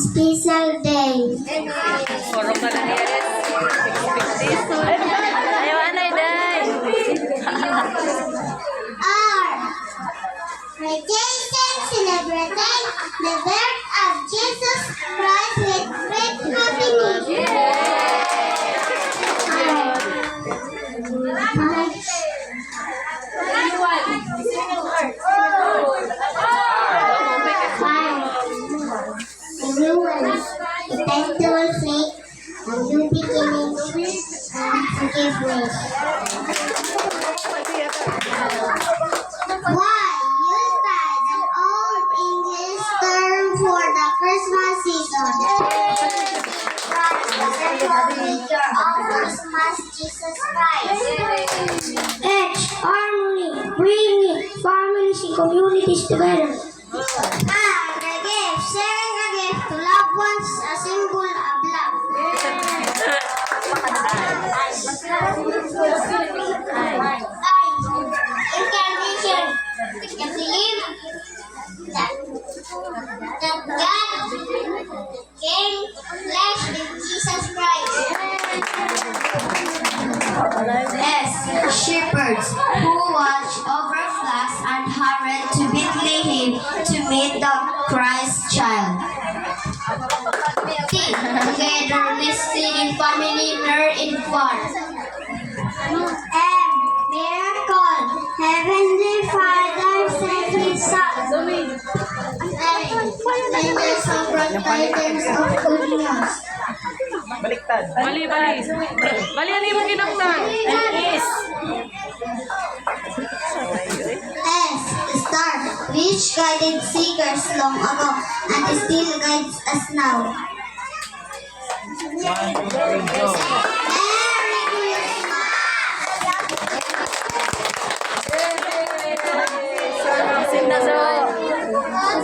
special day. Puro ka lang yan. Ayaw, anay, day. R. Rejoicing, celebrating the birth of Jesus Christ with great happiness. Renewal, eventual faith, a new beginning, and forgiveness. Why? Yuletide, an old English term for the Christmas season. Christ, Christmas, Jesus Christ. H. Harmony, bringing families and communities together. Ah, the gift that God came flesh in Jesus Christ. S. Shepherds who watch over flocks and hurried to Bethlehem to meet the Christ child. Together listening family near and far. Bright tidings of news. Baliktad. Mali, mali. Mali, ano yung kinaktan? Is. S. Star. Which guided seekers long ago and still guides us now. One, two, three, go.